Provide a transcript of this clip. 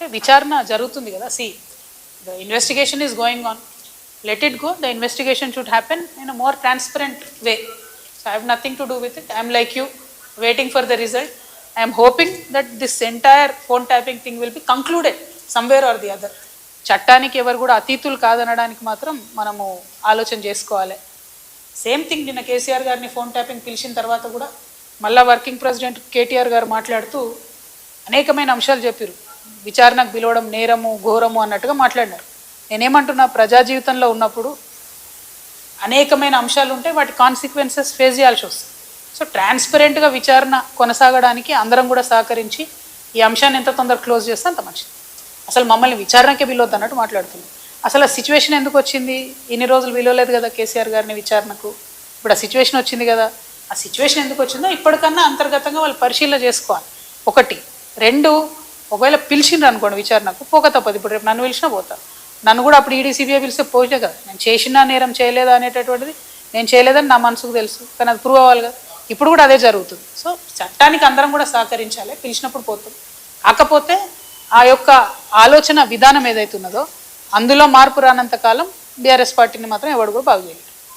అంటే విచారణ జరుగుతుంది కదా. See the investigation is going on let it go the investigation should happen in a more transparent way so I have nothing to do with it I'm like you waiting for the result I'm hoping that this entire phone tapping thing will be concluded somewhere or the other చట్టానికి ఎవరు కూడా అతీతులు కాదనడానికి మాత్రం మనము ఆలోచన చేసుకోవాలి. Same thing నిన్న కేసీఆర్ గారిని phone tapping పిలిచిన తర్వాత కూడా మళ్ళా వర్కింగ్ ప్రెసిడెంట్ కేటీఆర్ గారు మాట్లాడుతూ అనేకమైన అంశాలు చెప్పారు. విచారణకు పిలవడం నేరము ఘోరము అన్నట్టుగా మాట్లాడినారు. నేనేమంటున్నా ప్రజా జీవితంలో ఉన్నప్పుడు అనేకమైన అంశాలు ఉంటాయి వాటి కాన్సిక్వెన్సెస్ ఫేస్ చేయాల్సి వస్తుంది. సో ట్రాన్స్పరెంట్గా విచారణ కొనసాగడానికి అందరం కూడా సహకరించి ఈ అంశాన్ని ఎంత తొందరగా క్లోజ్ చేస్తే అంత మంచిది. అసలు మమ్మల్ని విచారణకే పిలవద్దు అన్నట్టు మాట్లాడుతున్నాం. అసలు ఆ సిచ్యువేషన్ ఎందుకు వచ్చింది? ఇన్ని రోజులు విలువలేదు కదా కేసీఆర్ గారిని విచారణకు? ఇప్పుడు ఆ సిచ్యువేషన్ వచ్చింది కదా. ఆ సిచ్యువేషన్ ఎందుకు వచ్చిందో ఇప్పటికన్నా అంతర్గతంగా వాళ్ళు పరిశీలన చేసుకోవాలి. ఒకటి. రెండు ఒకవేళ పిలిచిండ్రు అనుకోండి విచారణకు పోక తప్పదు. ఇప్పుడు రేపు నన్ను పిలిచినా పోతా. నన్ను కూడా అప్పుడు ఈడీ సిబిఐ పిలిస్తే పోతే కదా. నేను చేసినా నేరం చేయలేదా అనేటటువంటిది నేను చేయలేదని నా మనసుకు తెలుసు. కానీ అది ప్రూవ్ అవ్వాలి కదా. ఇప్పుడు కూడా అదే జరుగుతుంది. సో చట్టానికి అందరం కూడా సహకరించాలి. పిలిచినప్పుడు పోతాం. కాకపోతే ఆ యొక్క ఆలోచన విధానం ఏదైతే ఉన్నదో అందులో మార్పు రానంత కాలం బీఆర్ఎస్ పార్టీని మాత్రం ఎవడు కూడా బాగు చేయలేదు